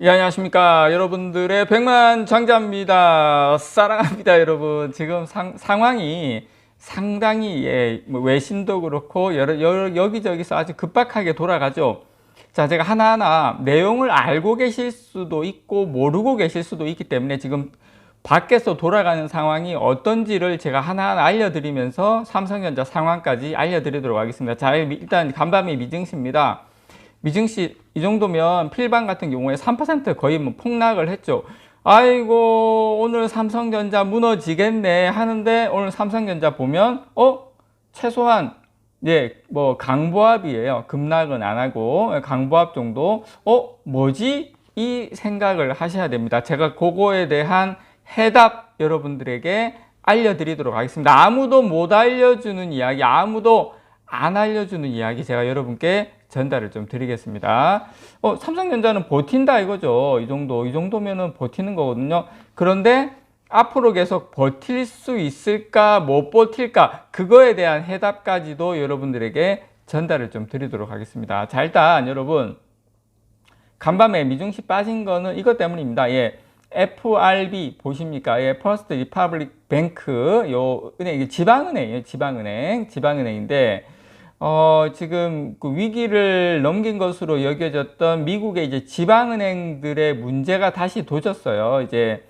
예, 안녕하십니까. 여러분들의 백만 장자입니다. 사랑합니다, 여러분. 지금 상, 상황이 상당히, 예, 뭐 외신도 그렇고, 여러, 여러, 여기저기서 아주 급박하게 돌아가죠. 자, 제가 하나하나 내용을 알고 계실 수도 있고, 모르고 계실 수도 있기 때문에 지금 밖에서 돌아가는 상황이 어떤지를 제가 하나하나 알려드리면서 삼성전자 상황까지 알려드리도록 하겠습니다. 자, 일단 간밤의 미증시입니다. 미증시 이 정도면 필방 같은 경우에 3% 거의 뭐 폭락을 했죠. 아이고 오늘 삼성전자 무너지겠네 하는데 오늘 삼성전자 보면 어 최소한 예 뭐 강보합이에요. 급락은 안 하고 강보합 정도 어 뭐지 이 생각을 하셔야 됩니다. 제가 그거에 대한 해답 여러분들에게 알려드리도록 하겠습니다. 아무도 못 알려주는 이야기, 아무도 안 알려주는 이야기 제가 여러분께 전달을 좀 드리겠습니다. 어, 삼성전자는 버틴다 이거죠. 이 정도, 이 정도면은 버티는 거거든요. 그런데 앞으로 계속 버틸 수 있을까, 못 버틸까, 그거에 대한 해답까지도 여러분들에게 전달을 좀 드리도록 하겠습니다. 자, 일단 여러분, 간밤에 미중시 빠진 거는 이것 때문입니다. 예. FRB 보십니까? 예, 퍼스트 리퍼블릭 뱅크 요 은행 이게 지방은행이에요. 지방은행, 지방은행인데 어, 지금 그 위기를 넘긴 것으로 여겨졌던 미국의 이제 지방은행들의 문제가 다시 도졌어요. 이제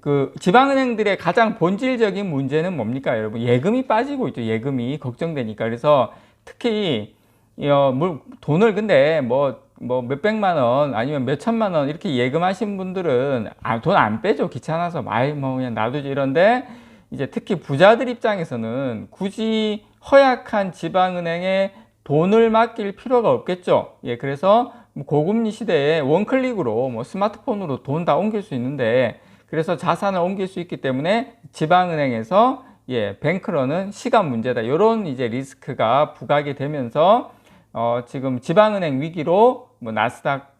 그 지방은행들의 가장 본질적인 문제는 뭡니까, 여러분? 예금이 빠지고 있죠. 예금이 걱정되니까. 그래서 특히 어, 물, 돈을 근데 뭐, 뭐 몇백만 원 아니면 몇천만 원 이렇게 예금하신 분들은 아, 돈 안 빼죠. 귀찮아서. 아이, 뭐 그냥 놔두지 이런데 이제 특히 부자들 입장에서는 굳이 허약한 지방은행에 돈을 맡길 필요가 없겠죠. 예, 그래서 고금리 시대에 원클릭으로 뭐 스마트폰으로 돈 다 옮길 수 있는데 그래서 자산을 옮길 수 있기 때문에 지방은행에서 예, 뱅크로는 시간 문제다. 이런 이제 리스크가 부각이 되면서 어, 지금 지방은행 위기로 뭐 나스닥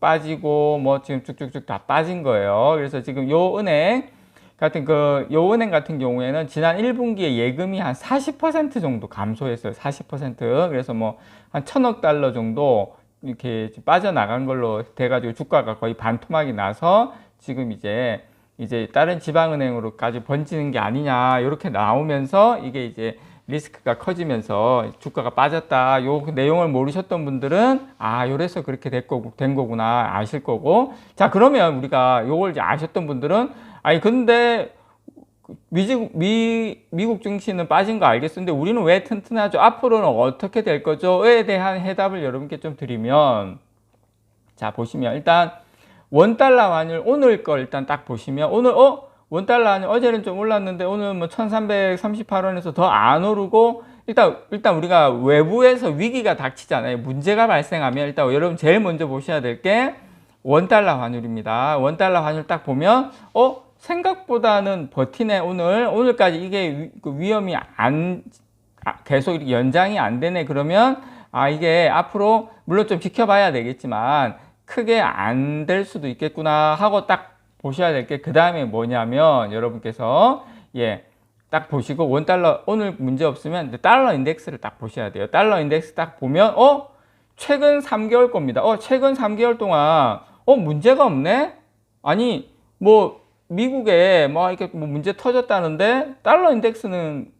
빠지고 뭐 지금 쭉쭉쭉 다 빠진 거예요. 그래서 지금 요 은행 같은 그 요은행 같은 경우에는 지난 1분기에 예금이 한 40% 정도 감소했어요. 40% 그래서 뭐 한 천억 달러 정도 이렇게 빠져나간 걸로 돼가지고 주가가 거의 반토막이 나서 지금 이제 이제 다른 지방은행으로까지 번지는 게 아니냐 이렇게 나오면서 이게 이제 리스크가 커지면서 주가가 빠졌다. 요 내용을 모르셨던 분들은 아, 요래서 그렇게 된, 거고, 된 거구나 아실 거고. 자, 그러면 우리가 요걸 이제 아셨던 분들은 아니 근데 미국, 미, 미국 증시는 빠진 거 알겠는데 우리는 왜 튼튼하죠? 앞으로는 어떻게 될 거죠?에 대한 해답을 여러분께 좀 드리면 자 보시면 일단 원달러 환율 오늘 거 일단 딱 보시면 오늘 어 원달러 환율 어제는 좀 올랐는데 오늘 뭐 1338원에서 더 안 오르고 일단 일단 우리가 외부에서 위기가 닥치잖아요 문제가 발생하면 일단 여러분 제일 먼저 보셔야 될 게 원달러 환율입니다 원달러 환율 딱 보면 어 생각보다는 버티네 오늘. 오늘까지 이게 그 위험이 안 아, 계속 연장이 안 되네 그러면 아 이게 앞으로 물론 좀 지켜봐야 되겠지만 크게 안 될 수도 있겠구나 하고 딱 보셔야 될 게 그 다음에 뭐냐면 여러분께서 예 딱 보시고 원 달러 오늘 문제 없으면 달러 인덱스를 딱 보셔야 돼요. 달러 인덱스 딱 보면 어? 최근 3개월 겁니다. 어 최근 3개월 동안 어 문제가 없네? 아니 뭐 미국에 뭐 이렇게 뭐 문제 터졌다는데 달러 인덱스는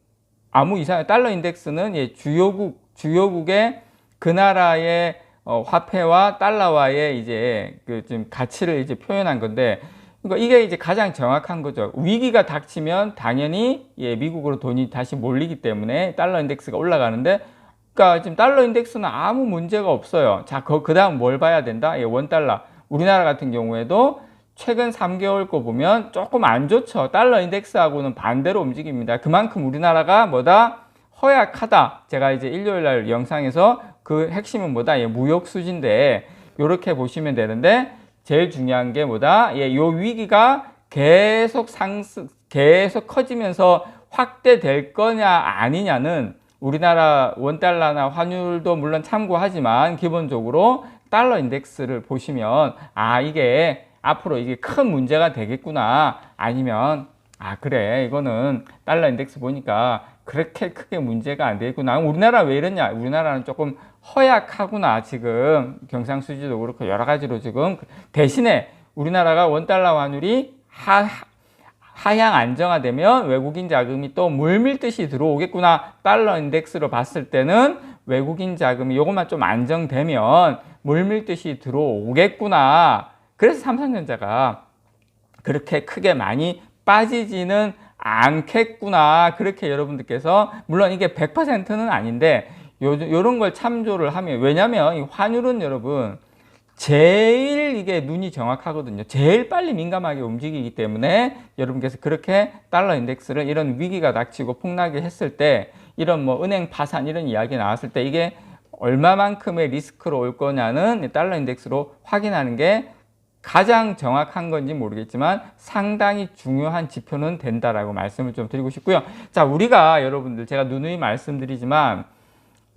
아무 이상 달러 인덱스는 예, 주요국 주요국의 그 나라의 어, 화폐와 달러와의 이제 그 좀 가치를 이제 표현한 건데 그러니까 이게 이제 가장 정확한 거죠. 위기가 닥치면 당연히 예, 미국으로 돈이 다시 몰리기 때문에 달러 인덱스가 올라가는데 그러니까 지금 달러 인덱스는 아무 문제가 없어요. 자, 그, 그 다음 뭘 봐야 된다? 예, 원 달러. 우리나라 같은 경우에도 최근 3개월 거 보면 조금 안 좋죠. 달러 인덱스하고는 반대로 움직입니다. 그만큼 우리나라가 뭐다? 허약하다. 제가 이제 일요일 날 영상에서 그 핵심은 뭐다? 예, 무역 수지인데 이렇게 보시면 되는데 제일 중요한 게 뭐다? 예, 요 위기가 계속 상승 계속 커지면서 확대될 거냐 아니냐는 우리나라 원달러나 환율도 물론 참고하지만 기본적으로 달러 인덱스를 보시면 아 이게 앞으로 이게 큰 문제가 되겠구나 아니면 아 그래 이거는 달러 인덱스 보니까 그렇게 크게 문제가 안 되겠구나. 우리나라 왜 이러냐? 우리나라는 조금 허약하구나. 지금 경상수지도 그렇고 여러 가지로 지금 대신에 우리나라가 원달러 환율이 하, 하향 안정화되면 외국인 자금이 또 물밀듯이 들어오겠구나. 달러 인덱스로 봤을 때는 외국인 자금이 요것만 좀 안정되면 물밀듯이 들어오겠구나. 그래서 삼성전자가 그렇게 크게 많이 빠지지는 않겠구나. 그렇게 여러분들께서, 물론 이게 100%는 아닌데, 요, 요런 걸 참조를 하면, 왜냐면 이 환율은 여러분, 제일 이게 눈이 정확하거든요. 제일 빨리 민감하게 움직이기 때문에 여러분께서 그렇게 달러 인덱스를 이런 위기가 닥치고 폭락이 했을 때, 이런 뭐 은행 파산 이런 이야기 나왔을 때 이게 얼마만큼의 리스크로 올 거냐는 달러 인덱스로 확인하는 게 가장 정확한 건지 모르겠지만 상당히 중요한 지표는 된다라고 말씀을 좀 드리고 싶고요. 자, 우리가 여러분들 제가 누누이 말씀드리지만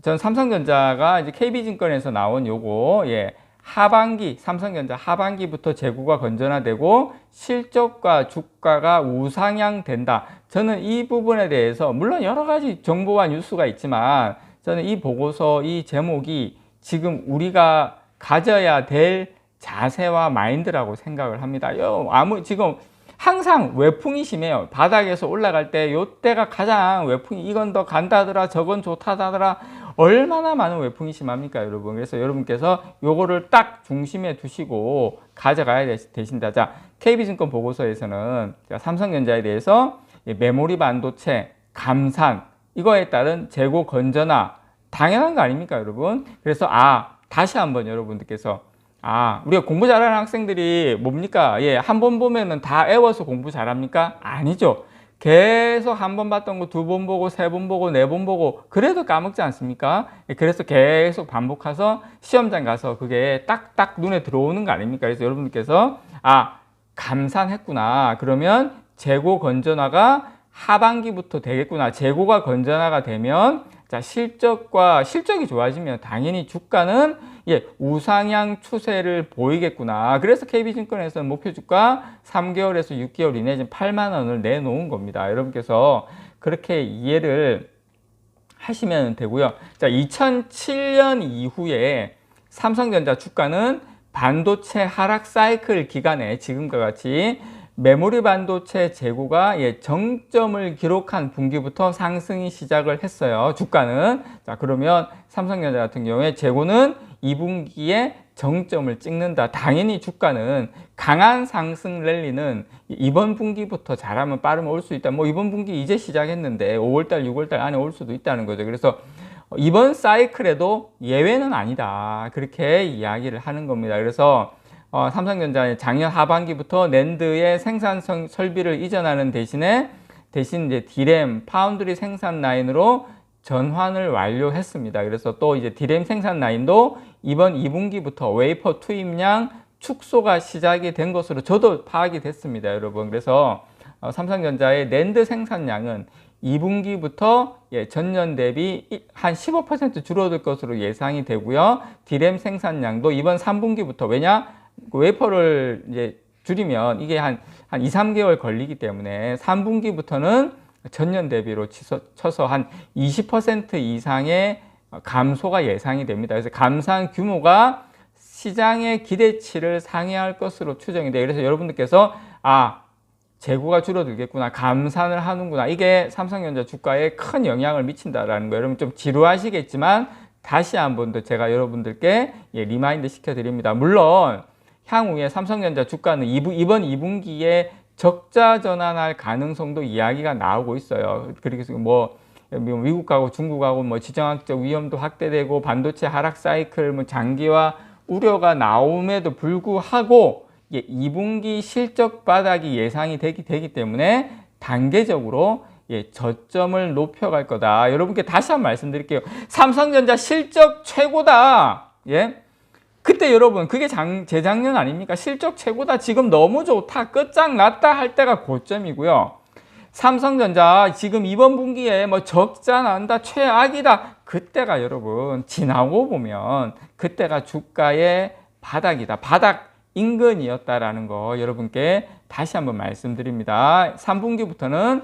전 삼성전자가 이제 KB증권에서 나온 요거 예. 하반기 삼성전자 하반기부터 재고가 건전화되고 실적과 주가가 우상향 된다. 저는 이 부분에 대해서 물론 여러 가지 정보와 뉴스가 있지만 저는 이 보고서 이 제목이 지금 우리가 가져야 될 자세와 마인드라고 생각을 합니다. 요 아무 지금 항상 외풍이 심해요. 바닥에서 올라갈 때 요때가 가장 외풍이 이건 더 간다더라 저건 좋다더라 얼마나 많은 외풍이 심합니까 여러분 그래서 여러분께서 요거를 딱 중심에 두시고 가져가야 되신다 자 KB증권 보고서에서는 삼성전자에 대해서 메모리 반도체 감산 이거에 따른 재고 건전화 당연한 거 아닙니까 여러분 그래서 아 다시 한번 여러분들께서 아, 우리가 공부 잘하는 학생들이 뭡니까? 예, 한 번 보면은 다 애워서 공부 잘합니까? 아니죠. 계속 한 번 봤던 거 두 번 보고 세 번 보고 네 번 보고 그래도 까먹지 않습니까? 예, 그래서 계속 반복해서 시험장 가서 그게 딱딱 눈에 들어오는 거 아닙니까? 그래서 여러분들께서 아 감산했구나. 그러면 재고 건전화가 하반기부터 되겠구나. 재고가 건전화가 되면 자 실적과 실적이 좋아지면 당연히 주가는 예, 우상향 추세를 보이겠구나. 그래서 KB증권에서는 목표 주가 3개월에서 6개월 이내 지금 8만 원을 내놓은 겁니다. 여러분께서 그렇게 이해를 하시면 되고요. 자, 2007년 이후에 삼성전자 주가는 반도체 하락 사이클 기간에 지금과 같이 메모리 반도체 재고가 예, 정점을 기록한 분기부터 상승이 시작을 했어요. 주가는. 자, 그러면 삼성전자 같은 경우에 재고는 2분기에 정점을 찍는다. 당연히 주가는 강한 상승 랠리는 이번 분기부터 잘하면 빠르면 올 수 있다. 뭐 이번 분기 이제 시작했는데 5월달, 6월달 안에 올 수도 있다는 거죠. 그래서 이번 사이클에도 예외는 아니다. 그렇게 이야기를 하는 겁니다. 그래서 어, 삼성전자 작년 하반기부터 낸드의 생산 설비를 이전하는 대신에 대신 이제 디램, 파운드리 생산 라인으로 전환을 완료했습니다. 그래서 또 이제 디램 생산 라인도 이번 2분기부터 웨이퍼 투입량 축소가 시작이 된 것으로 저도 파악이 됐습니다, 여러분. 그래서 어, 삼성전자의 낸드 생산량은 2분기부터 예, 전년 대비 한 15% 줄어들 것으로 예상이 되고요. 디램 생산량도 이번 3분기부터 왜냐 그 웨이퍼를 이제 줄이면 이게 한, 한 2, 3개월 걸리기 때문에 3분기부터는 전년 대비로 쳐서 한 20% 이상의 감소가 예상이 됩니다. 그래서 감산 규모가 시장의 기대치를 상회할 것으로 추정이 돼요. 그래서 여러분들께서 아 재고가 줄어들겠구나, 감산을 하는구나. 이게 삼성전자 주가에 큰 영향을 미친다라는 거 여러분 좀 지루하시겠지만 다시 한 번 더 제가 여러분들께 예, 리마인드 시켜드립니다. 물론 향후에 삼성전자 주가는 이번 2분기에 적자 전환할 가능성도 이야기가 나오고 있어요. 그래서 뭐 미국하고 중국하고 뭐 지정학적 위험도 확대되고 반도체 하락 사이클 뭐 장기화 우려가 나옴에도 불구하고 2분기 실적 바닥이 예상이 되기, 되기 때문에 단계적으로 예, 저점을 높여갈 거다. 여러분께 다시 한 번 말씀드릴게요. 삼성전자 실적 최고다. 예? 그때 여러분 그게 장, 재작년 아닙니까? 실적 최고다. 지금 너무 좋다. 끝장났다 할 때가 고점이고요. 삼성전자 지금 이번 분기에 뭐 적자 난다. 최악이다. 그때가 여러분 지나고 보면 그때가 주가의 바닥이다. 바닥 인근이었다라는 거 여러분께 다시 한번 말씀드립니다. 3분기부터는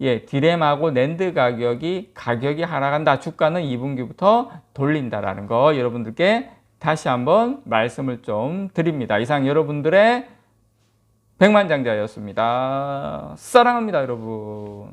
예, 디램하고 낸드 가격이 가격이 하락한다. 주가는 2분기부터 돌린다라는 거 여러분들께 다시 한번 말씀을 좀 드립니다. 이상 여러분들의 백만장자였습니다. 사랑합니다, 여러분.